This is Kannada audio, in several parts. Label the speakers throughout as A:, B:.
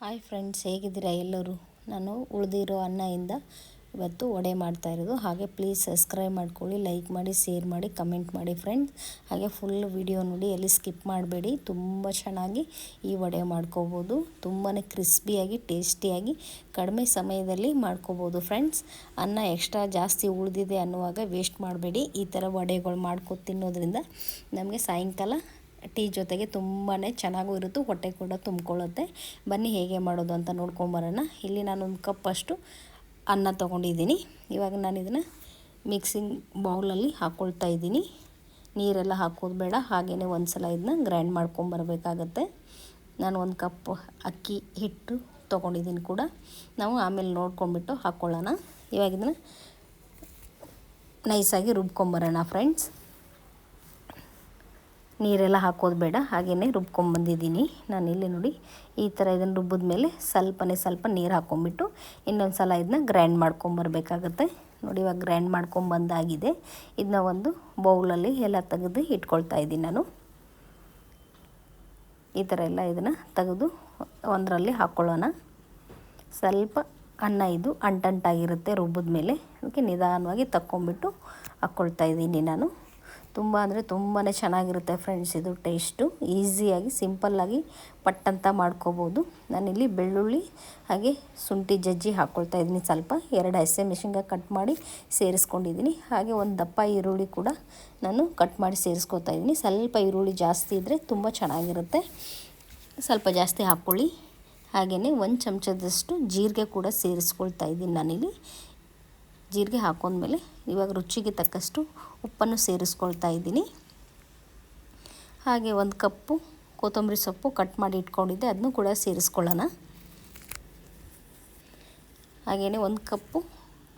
A: ಹಾಯ್ ಫ್ರೆಂಡ್ಸ್ ಹೇಗಿದ್ದೀರಾ ಎಲ್ಲರೂ? ನಾನು ಉಳಿದಿರೋ ಅನ್ನದಿಂದ ಇವತ್ತು ವಡೆ ಮಾಡ್ತಾ ಇರೋದು. ಹಾಗೆ ಪ್ಲೀಸ್ ಸಬ್ಸ್ಕ್ರೈಬ್ ಮಾಡ್ಕೊಳ್ಳಿ ಲೈಕ್ ಮಾಡಿ ಶೇರ್ ಮಾಡಿ ಕಮೆಂಟ್ ಮಾಡಿ ಫ್ರೆಂಡ್ಸ್ ಹಾಗೆ ಫುಲ್ ವಿಡಿಯೋ ನೋಡಿ, ಎಲ್ಲಿ ಸ್ಕಿಪ್ ಮಾಡಬೇಡಿ. ತುಂಬ ಚೆನ್ನಾಗಿ ಈ ವಡೆ ಮಾಡ್ಕೋಬೋದು. ತುಂಬಾ ಕ್ರಿಸ್ಪಿಯಾಗಿ ಟೇಸ್ಟಿಯಾಗಿ ಕಡಿಮೆ ಸಮಯದಲ್ಲಿ ಮಾಡ್ಕೋಬೋದು ಫ್ರೆಂಡ್ಸ್ ಅನ್ನ ಎಕ್ಸ್ಟ್ರಾ ಜಾಸ್ತಿ ಉಳಿದಿದೆ ಅನ್ನುವಾಗ ವೇಸ್ಟ್ ಮಾಡಬೇಡಿ. ಈ ಥರ ವಡೆಗಳು ಮಾಡ್ಕೊ ತಿನ್ನೋದ್ರಿಂದ ನಮಗೆ ಸಾಯಂಕಾಲ ಟೀ ಜೊತೆಗೆ ತುಂಬಾ ಚೆನ್ನಾಗೂ ಇರುತ್ತೆ, ಹೊಟ್ಟೆ ಕೂಡ ತುಂಬಿಕೊಳ್ಳುತ್ತೆ. ಬನ್ನಿ ಹೇಗೆ ಮಾಡೋದು ಅಂತ ನೋಡ್ಕೊಂಬರೋಣ ಇಲ್ಲಿ ನಾನೊಂದು ಕಪ್ ಅಷ್ಟು ಅನ್ನ ತೊಗೊಂಡಿದ್ದೀನಿ. ಇವಾಗ ನಾನು ಇದನ್ನು ಮಿಕ್ಸಿಂಗ್ ಬೌಲಲ್ಲಿ ಹಾಕ್ಕೊಳ್ತಾ ಇದ್ದೀನಿ. ನೀರೆಲ್ಲ ಹಾಕೋದು ಬೇಡ ಹಾಗೆಯೇ ಒಂದು ಸಲ ಇದನ್ನ ಗ್ರೈಂಡ್ ಮಾಡ್ಕೊಂಬರ್ಬೇಕಾಗತ್ತೆ ನಾನು ಒಂದು ಕಪ್ ಅಕ್ಕಿ ಹಿಟ್ಟು ತೊಗೊಂಡಿದ್ದೀನಿ ಕೂಡ. ನಾವು ಆಮೇಲೆ ನೋಡ್ಕೊಂಬಿಟ್ಟು ಹಾಕ್ಕೊಳ್ಳೋಣ ಇವಾಗ ಇದನ್ನು ನೈಸಾಗಿ ರುಬ್ಕೊಂಬರೋಣ ಫ್ರೆಂಡ್ಸ್ ನೀರೆಲ್ಲ ಹಾಕೋದು ಬೇಡ ಹಾಗೆಯೇ ರುಬ್ಕೊಂಬಂದಿದ್ದೀನಿ ನಾನು ಇಲ್ಲಿ ನೋಡಿ, ಈ ಥರ ಇದನ್ನು ರುಬ್ಬಿದ ಮೇಲೆ ಸ್ವಲ್ಪನೇ ಸ್ವಲ್ಪ ನೀರು ಹಾಕ್ಕೊಂಬಿಟ್ಟು ಇನ್ನೊಂದು ಸಲ ಇದನ್ನ ಗ್ರೈಂಡ್ ಮಾಡ್ಕೊಂಬರ್ಬೇಕಾಗತ್ತೆ ನೋಡಿ, ಇವಾಗ ಗ್ರೈಂಡ್ ಮಾಡ್ಕೊಂಬಂದಾಗಿದೆ ಇದನ್ನ ಒಂದು ಬೌಲಲ್ಲಿ ಎಲ್ಲ ತೆಗೆದು ಇಟ್ಕೊಳ್ತಾ ಇದ್ದೀನಿ ನಾನು. ಈ ಥರ ಎಲ್ಲ ಇದನ್ನು ತೆಗೆದು ಒಂದರಲ್ಲಿ ಹಾಕ್ಕೊಳ್ಳೋಣ ಸ್ವಲ್ಪ ಅನ್ನ ಇದು ಅಂಟಂಟಾಗಿರುತ್ತೆ ರುಬ್ಬಿದ ಮೇಲೆ ಅದಕ್ಕೆ ನಿಧಾನವಾಗಿ ತಕ್ಕೊಂಬಿಟ್ಟು ಹಾಕ್ಕೊಳ್ತಾ ಇದ್ದೀನಿ ನಾನು. ತುಂಬ ಅಂದರೆ ತುಂಬಾ ಚೆನ್ನಾಗಿರುತ್ತೆ ಫ್ರೆಂಡ್ಸ್ ಇದು ಟೇಸ್ಟು ಈಸಿಯಾಗಿ ಸಿಂಪಲ್ಲಾಗಿ ಪಟ್ಟಂತ ಮಾಡ್ಕೋಬೋದು. ನಾನಿಲ್ಲಿ ಬೆಳ್ಳುಳ್ಳಿ, ಹಾಗೆ ಶುಂಠಿ ಜಜ್ಜಿ ಹಾಕ್ಕೊಳ್ತಾ ಇದ್ದೀನಿ ಸ್ವಲ್ಪ. ಎರಡು ಹಸೆ ಮೆಣಸಿನ್ಕಾಯಿ ಕಟ್ ಮಾಡಿ ಸೇರಿಸ್ಕೊಂಡಿದ್ದೀನಿ. ಹಾಗೆ ಒಂದು ದಪ್ಪ ಈರುಳ್ಳಿ ಕೂಡ ನಾನು ಕಟ್ ಮಾಡಿ ಸೇರಿಸ್ಕೊತಾ ಇದ್ದೀನಿ. ಸ್ವಲ್ಪ ಈರುಳ್ಳಿ ಜಾಸ್ತಿ ಇದ್ದರೆ ತುಂಬ ಚೆನ್ನಾಗಿರುತ್ತೆ. ಸ್ವಲ್ಪ ಜಾಸ್ತಿ ಹಾಕ್ಕೊಳ್ಳಿ. ಹಾಗೆಯೇ ಒಂದು ಚಮಚದಷ್ಟು ಜೀರಿಗೆ ಕೂಡ ಸೇರಿಸ್ಕೊಳ್ತಾ ಇದ್ದೀನಿ ನಾನಿಲ್ಲಿ. ಜೀರಿಗೆ ಹಾಕೊಂಡ್ಮೇಲೆ ಇವಾಗ ರುಚಿಗೆ ತಕ್ಕಷ್ಟು ಉಪ್ಪನ್ನು ಸೇರಿಸ್ಕೊಳ್ತಾ ಇದ್ದೀನಿ. ಹಾಗೆ ಒಂದು ಕಪ್ಪು ಕೊತ್ತಂಬರಿ ಸೊಪ್ಪು ಕಟ್ ಮಾಡಿ ಇಟ್ಕೊಂಡಿದ್ದೆ, ಅದನ್ನು ಕೂಡ ಸೇರಿಸ್ಕೊಳ್ಳೋಣ. ಹಾಗೆಯೇ ಒಂದು ಕಪ್ಪು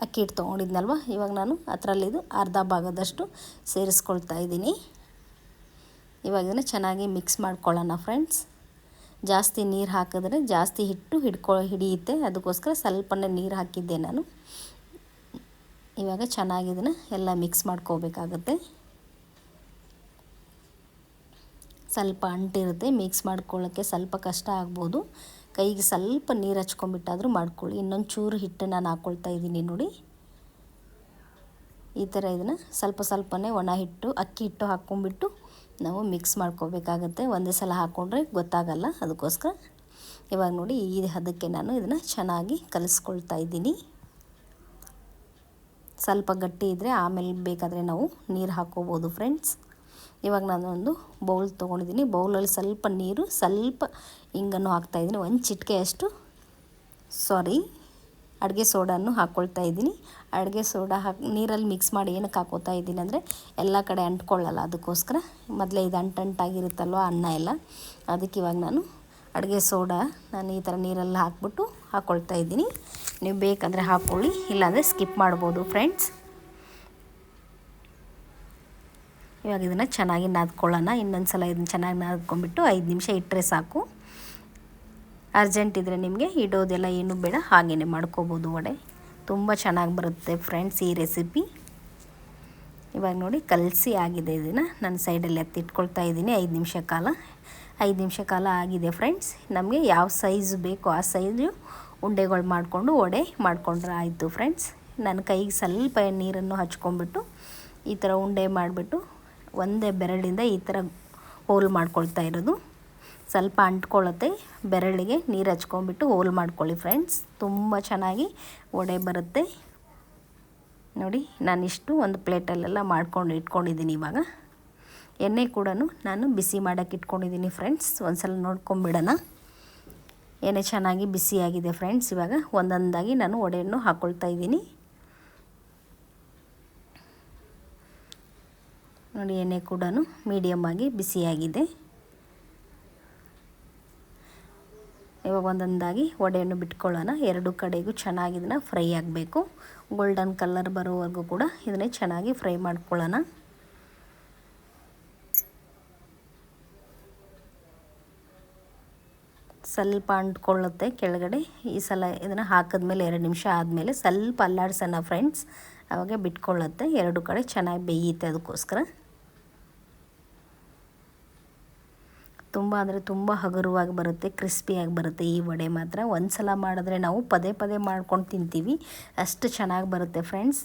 A: ಅಕ್ಕಿ ಹಿಟ್ಟು ತೊಗೊಂಡಿದ್ನಲ್ವ, ಇವಾಗ ನಾನು ಅದರಲ್ಲಿದು ಅರ್ಧ ಭಾಗದಷ್ಟು ಸೇರಿಸ್ಕೊಳ್ತಾ ಇದ್ದೀನಿ. ಇವಾಗ ಇದನ್ನು ಚೆನ್ನಾಗಿ ಮಿಕ್ಸ್ ಮಾಡ್ಕೊಳ್ಳೋಣ ಫ್ರೆಂಡ್ಸ್ ಜಾಸ್ತಿ ನೀರು ಹಾಕಿದ್ರೆ ಜಾಸ್ತಿ ಹಿಟ್ಟು ಹಿಡ್ಕೊ ಹಿಡಿಯುತ್ತೆ, ಅದಕ್ಕೋಸ್ಕರ ಸ್ವಲ್ಪನೇ ನೀರು ಹಾಕಿದ್ದೆ ನಾನು. ಇವಾಗ ಚೆನ್ನಾಗಿ ಇದನ್ನು ಎಲ್ಲ ಮಿಕ್ಸ್ ಮಾಡ್ಕೋಬೇಕಾಗತ್ತೆ. ಸ್ವಲ್ಪ ಅಂಟಿರುತ್ತೆ ಮಿಕ್ಸ್ ಮಾಡ್ಕೊಳ್ಳೋಕ್ಕೆ ಸ್ವಲ್ಪ ಕಷ್ಟ ಆಗ್ಬೋದು. ಕೈಗೆ ಸ್ವಲ್ಪ ನೀರು ಹಚ್ಕೊಂಬಿಟ್ಟಾದರೂ ಮಾಡ್ಕೊಳ್ಳಿ. ಇನ್ನೊಂದು ಚೂರು ಹಿಟ್ಟು ನಾನು ಹಾಕ್ಕೊಳ್ತಾ ಇದ್ದೀನಿ ನೋಡಿ. ಈ ಥರ ಇದನ್ನು ಸ್ವಲ್ಪ ಸ್ವಲ್ಪನೇ ಒಣ ಹಿಟ್ಟು, ಅಕ್ಕಿ ಹಿಟ್ಟು ಹಾಕ್ಕೊಂಬಿಟ್ಟು ನಾವು ಮಿಕ್ಸ್ ಮಾಡ್ಕೋಬೇಕಾಗತ್ತೆ. ಒಂದೇ ಸಲ ಹಾಕ್ಕೊಂಡ್ರೆ ಗೊತ್ತಾಗಲ್ಲ ಅದಕ್ಕೋಸ್ಕರ. ಇವಾಗ ನೋಡಿ ಈ ಹದಕ್ಕೆ ನಾನು ಇದನ್ನು ಚೆನ್ನಾಗಿ ಕಲಿಸ್ಕೊಳ್ತಾ ಇದ್ದೀನಿ. ಸ್ವಲ್ಪ ಗಟ್ಟಿ ಇದ್ದರೆ ಆಮೇಲೆ ಬೇಕಾದರೆ ನಾವು ನೀರು ಹಾಕ್ಕೋಬೋದು ಫ್ರೆಂಡ್ಸ್ ಇವಾಗ ನಾನು ಒಂದು ಬೌಲ್ ತೊಗೊಂಡಿದ್ದೀನಿ ಬೌಲಲ್ಲಿ ಸ್ವಲ್ಪ ನೀರು, ಸ್ವಲ್ಪ ಹಿಂಗನ್ನು ಹಾಕ್ತಾಯಿದ್ದೀನಿ ಒಂದು ಚಿಟಿಕೆಯಷ್ಟು ಸಾರಿ ಅಡುಗೆ ಸೋಡಾನು ಹಾಕ್ಕೊಳ್ತಾ ಇದ್ದೀನಿ. ಅಡುಗೆ ಸೋಡಾ ಹಾಕಿ, ನೀರಲ್ಲಿ ಮಿಕ್ಸ್ ಮಾಡಿ ಏನಕ್ಕೆ ಹಾಕೋತಾ ಇದ್ದೀನಿ ಅಂದರೆ ಎಲ್ಲ ಕಡೆ ಅಂಟ್ಕೊಳ್ಳಲ್ಲ. ಅದಕ್ಕೋಸ್ಕರ ಮೊದಲೇ ಇದು ಅಂಟಂಟಾಗಿರುತ್ತಲ್ವ ಅನ್ನ ಎಲ್ಲ, ಅದಕ್ಕೆ ಇವಾಗ ನಾನು ಅಡುಗೆ ಸೋಡಾ ನಾನು ಈ ಥರ ನೀರಲ್ಲಿ ಹಾಕ್ಬಿಟ್ಟು ಹಾಕ್ಕೊಳ್ತಾ ಇದ್ದೀನಿ. ನೀವು ಬೇಕಂದರೆ ಹಾಕ್ಕೊಳ್ಳಿ ಇಲ್ಲಾಂದರೆ ಸ್ಕಿಪ್ ಮಾಡ್ಬೋದು ಫ್ರೆಂಡ್ಸ್ ಇವಾಗ ಇದನ್ನು ಚೆನ್ನಾಗಿ ನಾದ್ಕೊಳ್ಳೋಣ. ಇನ್ನೊಂದು ಸಲ ಇದನ್ನು ಚೆನ್ನಾಗಿ ನಾದ್ಕೊಂಡ್ಬಿಟ್ಟು ಐದು ನಿಮಿಷ ಇಟ್ಟರೆ ಸಾಕು. ಅರ್ಜೆಂಟ್ ಇದ್ದರೆ ನಿಮಗೆ ಇಡೋದೆಲ್ಲ ಏನು ಬೇಡ ಹಾಗೇ ಮಾಡ್ಕೋಬೋದು ವಡೆ. ತುಂಬ ಚೆನ್ನಾಗಿ ಬರುತ್ತೆ ಫ್ರೆಂಡ್ಸ್ ಈ ರೆಸಿಪಿ ಇವಾಗ ನೋಡಿ ಕಲಸಿ ಆಗಿದೆ ಇದನ್ನು. ನಾನು ಸೈಡಲ್ಲಿ ಎತ್ತಿಟ್ಕೊಳ್ತಾ ಇದ್ದೀನಿ, ಐದು ನಿಮಿಷ ಕಾಲ. ಐದು ನಿಮಿಷ ಕಾಲ ಆಗಿದೆ ಫ್ರೆಂಡ್ಸ್ ನಮಗೆ ಯಾವ ಸೈಜ್ ಬೇಕೋ ಆ ಸೈಜು ಉಂಡೆಗಳು ಮಾಡಿಕೊಂಡು ವಡೆ ಮಾಡಿಕೊಂಡ್ರೆ ಆಯಿತು ಫ್ರೆಂಡ್ಸ್. ನನ್ನ ಕೈಗೆ ಸ್ವಲ್ಪ ನೀರನ್ನು ಹಚ್ಕೊಂಡ್ಬಿಟ್ಟು ಈ ಥರ ಉಂಡೆ ಮಾಡಿಬಿಟ್ಟು ಒಂದೇ ಬೆರಳಿಂದ ಈ ಥರ ಹೋಲ್ ಮಾಡ್ಕೊಳ್ತಾ ಇರೋದು. ಸ್ವಲ್ಪ ಅಂಟ್ಕೊಳ್ಳುತ್ತೆ ಬೆರಳಿಗೆ ನೀರು ಹಚ್ಕೊಂಡ್ಬಿಟ್ಟು ಹೋಲ್ ಮಾಡ್ಕೊಳ್ಳಿ ಫ್ರೆಂಡ್ಸ್. ತುಂಬ ಚೆನ್ನಾಗಿ ವಡೆ ಬರುತ್ತೆ. ನೋಡಿ ನಾನಿಷ್ಟು ಒಂದು ಪ್ಲೇಟಲ್ಲೆಲ್ಲ ಮಾಡ್ಕೊಂಡು ಇಟ್ಕೊಂಡಿದ್ದೀನಿ ಇವಾಗ. ಎಣ್ಣೆ ಕೂಡ ನಾನು ಬಿಸಿ ಮಾಡೋಕ್ಕೆ ಇಟ್ಕೊಂಡಿದ್ದೀನಿ ಫ್ರೆಂಡ್ಸ್. ಒಂದು ಸಲ ನೋಡ್ಕೊಂಬಿಡೋಣ. ಎಣ್ಣೆ ಚೆನ್ನಾಗಿ ಬಿಸಿಯಾಗಿದೆ ಫ್ರೆಂಡ್ಸ್ ಇವಾಗ ಒಂದೊಂದಾಗಿ ನಾನು ಒಡೆಯನ್ನು ಹಾಕ್ಕೊಳ್ತಾ ಇದ್ದೀನಿ. ನೋಡಿ, ಎಣ್ಣೆ ಕೂಡ ಮೀಡಿಯಮ್ಮಾಗಿ ಬಿಸಿಯಾಗಿದೆ ಇವಾಗ ಒಂದೊಂದಾಗಿ ವಡೆಯನ್ನು ಬಿಟ್ಕೊಳ್ಳೋಣ. ಎರಡು ಕಡೆಗೂ ಚೆನ್ನಾಗಿ ಇದನ್ನು ಫ್ರೈ ಆಗಬೇಕು. ಗೋಲ್ಡನ್ ಕಲರ್ ಬರೋವರೆಗೂ ಕೂಡ ಇದನ್ನೇ ಚೆನ್ನಾಗಿ ಫ್ರೈ ಮಾಡ್ಕೊಳ್ಳೋಣ. ಸ್ವಲ್ಪ ಅಂಟ್ಕೊಳ್ಳುತ್ತೆ. ಕೆಳಗಡೆ ಈ ಸಲ ಇದನ್ನು ಹಾಕಿದ್ಮೇಲೆ ಎರಡು ನಿಮಿಷ ಆದಮೇಲೆ ಸ್ವಲ್ಪ ಅಲ್ಲಾಡ್ಸೋಣ ಫ್ರೆಂಡ್ಸ್ ಆವಾಗ ಬಿಟ್ಕೊಳ್ಳುತ್ತೆ. ಎರಡು ಕಡೆ ಚೆನ್ನಾಗಿ ಬೇಯುತ್ತೆ ಅದಕ್ಕೋಸ್ಕರ. ತುಂಬ ಅಂದರೆ ತುಂಬ ಹಗುರವಾಗಿ ಬರುತ್ತೆ, ಕ್ರಿಸ್ಪಿಯಾಗಿ ಬರುತ್ತೆ ಈ ವಡೆ ಮಾತ್ರ. ಒಂದು ಸಲ ಮಾಡಿದ್ರೆ ನಾವು ಪದೇ ಪದೇ ಮಾಡ್ಕೊಂಡು ತಿಂತೀವಿ. ಅಷ್ಟು ಚೆನ್ನಾಗಿ ಬರುತ್ತೆ ಫ್ರೆಂಡ್ಸ್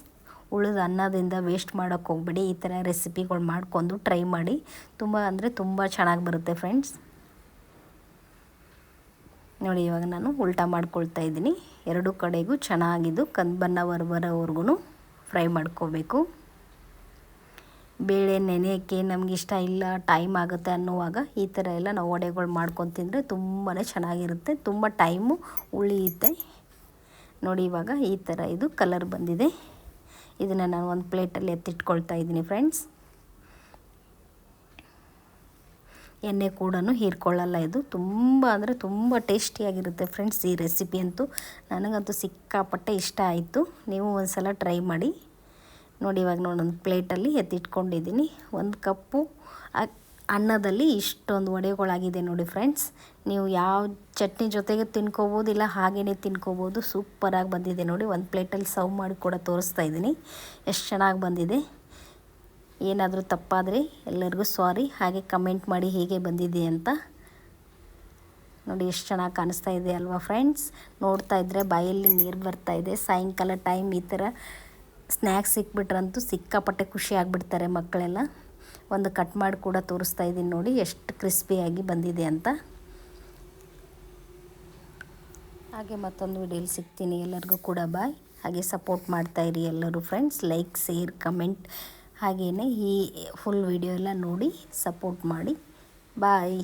A: ಉಳಿದ ಅನ್ನದಿಂದ ವೇಸ್ಟ್ ಮಾಡೋಕ್ಕೆ ಹೋಗ್ಬೇಡಿ. ಈ ಥರ ರೆಸಿಪಿಗಳು ಮಾಡ್ಕೊಂಡು ಟ್ರೈ ಮಾಡಿ. ತುಂಬ ಅಂದರೆ ತುಂಬ ಚೆನ್ನಾಗಿ ಬರುತ್ತೆ ಫ್ರೆಂಡ್ಸ್ ನೋಡಿ, ಇವಾಗ ನಾನು ಉಲ್ಟಾ ಮಾಡ್ಕೊಳ್ತಾ ಇದ್ದೀನಿ. ಎರಡು ಕಡೆಗೂ ಚೆನ್ನಾಗಿದ್ದು ಕಂದು ಬಣ್ಣ ಬರೋವರೆಗೂ ಫ್ರೈ ಮಾಡ್ಕೋಬೇಕು. ಬೇಳೆ ನೆನೆಯೋಕ್ಕೆ ಇಷ್ಟ ಇಲ್ಲ, ಟೈಮ್ ಆಗುತ್ತೆ ಅನ್ನುವಾಗ ಈ ಥರ ಎಲ್ಲ ನಾವು ವಡೆಗಳು ಮಾಡ್ಕೊಂಡು ತಿಂದರೆ ತುಂಬಾ ಚೆನ್ನಾಗಿರುತ್ತೆ. ತುಂಬ ಟೈಮು ಉಳಿಯುತ್ತೆ. ನೋಡಿ, ಇವಾಗ ಈ ಥರ ಇದು ಕಲರ್ ಬಂದಿದೆ. ಇದನ್ನು ನಾನು ಒಂದು ಪ್ಲೇಟಲ್ಲಿ ಎತ್ತಿಟ್ಕೊಳ್ತಾ ಇದ್ದೀನಿ, ಫ್ರೆಂಡ್ಸ್. ಎಣ್ಣೆ ಕೂಡ ಹೀರ್ಕೊಳ್ಳಲ್ಲ. ಇದು ತುಂಬ ಅಂದರೆ ತುಂಬ ಟೇಸ್ಟಿಯಾಗಿರುತ್ತೆ ಫ್ರೆಂಡ್ಸ್ ಈ ರೆಸಿಪಿ ಅಂತೂ. ನನಗಂತೂ ಸಿಕ್ಕಾಪಟ್ಟೆ ಇಷ್ಟ ಆಯಿತು. ನೀವು ಒಂದು ಸಲ ಟ್ರೈ ಮಾಡಿ. ನೋಡಿ ಇವಾಗ ನೋಡಿ, ಒಂದು ಪ್ಲೇಟಲ್ಲಿ ಎತ್ತಿಟ್ಕೊಂಡಿದ್ದೀನಿ. ಒಂದು ಕಪ್ಪು ಅನ್ನದಲ್ಲಿ ಇಷ್ಟೊಂದು ವಡೆಗಳಾಗಿದೆ ನೋಡಿ ಫ್ರೆಂಡ್ಸ್ ನೀವು ಯಾವ ಚಟ್ನಿ ಜೊತೆಗೆ ತಿನ್ಕೋಬೋದು, ಇಲ್ಲ ಹಾಗೇ ತಿನ್ಕೋಬೋದು ಸೂಪರಾಗಿ ಬಂದಿದೆ ನೋಡಿ. ಒಂದು ಪ್ಲೇಟಲ್ಲಿ ಸರ್ವ್ ಮಾಡಿ ಕೂಡ ತೋರಿಸ್ತಾ ಇದ್ದೀನಿ. ಎಷ್ಟು ಚೆನ್ನಾಗಿ ಬಂದಿದೆ. ಏನಾದರೂ ತಪ್ಪಾದರೆ ಎಲ್ಲರಿಗೂ ಸಾರಿ, ಹಾಗೆ ಕಮೆಂಟ್ ಮಾಡಿ ಹೇಗೆ ಬಂದಿದೆ ಅಂತ. ನೋಡಿ ಎಷ್ಟು ಚೆನ್ನಾಗಿ ಕಾಣಿಸ್ತಾ ಇದೆ ಅಲ್ವಾ ಫ್ರೆಂಡ್ಸ್? ನೋಡ್ತಾ ಇದ್ದರೆ ಬಾಯಲ್ಲಿ ನೀರು ಬರ್ತಾ ಇದೆ. ಸಾಯಂಕಾಲ ಟೈಮ್ ಈ ಥರ ಸ್ನ್ಯಾಕ್ಸ್ ಸಿಕ್ಬಿಟ್ರಂತೂ ಸಿಕ್ಕಾಪಟ್ಟೆ ಖುಷಿ ಆಗಿಬಿಡ್ತಾರೆ ಮಕ್ಕಳೆಲ್ಲ. ಒಂದು ಕಟ್ ಮಾಡಿ ಕೂಡ ತೋರಿಸ್ತಾ ಇದ್ದೀನಿ ನೋಡಿ ಎಷ್ಟು ಕ್ರಿಸ್ಪಿಯಾಗಿ ಬಂದಿದೆ ಅಂತ. ಹಾಗೆ ಮತ್ತೊಂದು ವಿಡಿಯೋಲಿ ಸಿಗ್ತೀನಿ ಎಲ್ಲರಿಗೂ ಕೂಡ ಬಾಯ್. ಹಾಗೆ ಸಪೋರ್ಟ್ ಮಾಡ್ತಾಯಿರಿ ಎಲ್ಲರೂ ಫ್ರೆಂಡ್ಸ್ ಲೈಕ್ ಶೇರ್ ಕಮೆಂಟ್ ಹಾಗೆಯೇ ಈ ಫುಲ್ ವಿಡಿಯೋ ಎಲ್ಲ ನೋಡಿ ಸಪೋರ್ಟ್ ಮಾಡಿ. ಬಾಯ್